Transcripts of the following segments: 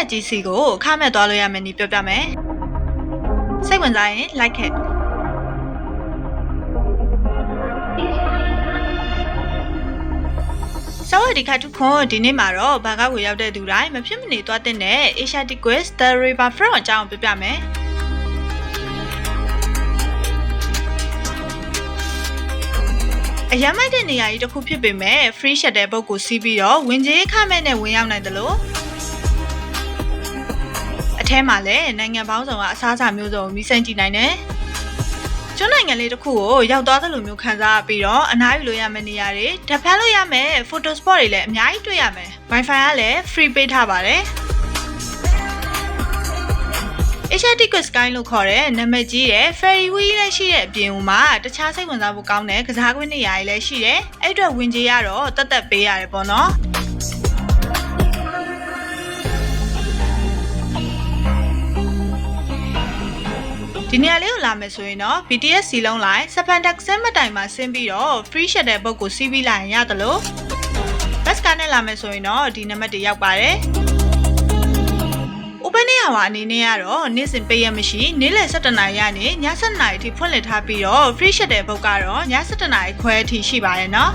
က်ကြီးစီကိုခမဲ့သွားလို့ရမယ်နီးပြောပြမယ်။စိတ်ဝင်စားရင် like ခဲ့။ဆောဝဒီခတ်ခွန်ဒီနေ့မှာတော့ဘာကောက်ကိုရောက်တဲ့သူတိုင်းမဖြစ်မနေသွားတဲ့ Asiatic Quest The River Front အကြောင်းပြပြမယ်။အရမ်းမိုက်တဲ့နေရာကြီးတစ်ခုဖြစ်ပေမဲ့ free shuttle ဘုတ်ကိုစီးပြီးတော့ဝင်ကြီးခမဲ့နဲ့ဝင်ရောက်နိုင်တယ်လို့ ထဲမှာလည်းနိုင်ငံပေါင်းစုံကအစားအစာမျိုးစုံမိစမ်းကြည့်နိုင်တယ်ကျွန်းနိုင်ငံလေးတစ်ခုကိုရောက်သွားသလိုမျိုးခံစားရပြီးတော့အနားယူလို့ရမယ့်နေရာတွေဓာတ်ဖမ်းလို့ရမယ့် photo spot တွေလည်းအများကြီးတွေ့ရမယ် Wi-Fi ကလည်း free ပေးထားပါတယ် Asiatic Sky လို့ခေါ်တဲ့နာမည်ကြီးတဲ့ Ferry Wheel လည်းရှိတဲ့အပြင်မှာတခြားစိတ်ဝင်စားဖို့ကောင်းတဲ့ကစားကွင်းနေရာတွေလည်းရှိတယ်။အဲ့အတွက်ဝင်ကြီးရတော့တက်တက်ပေးရတယ်ပေါ့နော်။ ဒီနေရာလေးကိုလာမယ်ဆိုရင်တော့ BTS စီလုံးလိုက်စပန်တက်ဆင်းမတိုင်မှာဆင်းပြီးတော့ free shuttle ဘုတ်ကိုစီးပြီးလာရင်ရတယ်လို့ bus ကနဲ့လာမယ်ဆိုရင်တော့ဒီနံပါတ်တွေရောက်ပါတယ်။ open နေရပါအနေနဲ့ကတော့နေ့စဉ်ပေးရမရှိနေ့လယ်7:00နာရီကနေည7:00နာရီအထိဖွင့်လှစ်ထားပြီးတော့ free shuttle ဘုတ်ကတော့ည7:00နာရီခွဲအထိရှိပါတယ်နော်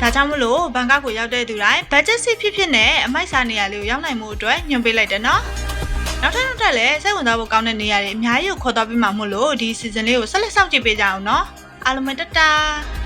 ဒါကြောင့်မလို့ဘန်ကောက်ကိုရောက်တဲ့သူတိုင်း budget စီဖြစ်ဖြစ်နဲ့အမိုက်စားနေရာလေးကိုရောက်နိုင်မှုအတွက်ညွှန်ပေးလိုက်တယ်နော် နောက်ထပ်နောက်ထပ်လည်းစိတ်ဝင်စားဖို့ကောင်းတဲ့နေရာတွေအများကြီးကိုခေါ်သွားပြီးမှမို့လို့ဒီ season လေးကိုဆက်လက်စောင့်ကြည့်ပေးကြအောင်နော်အားလုံးပဲတတား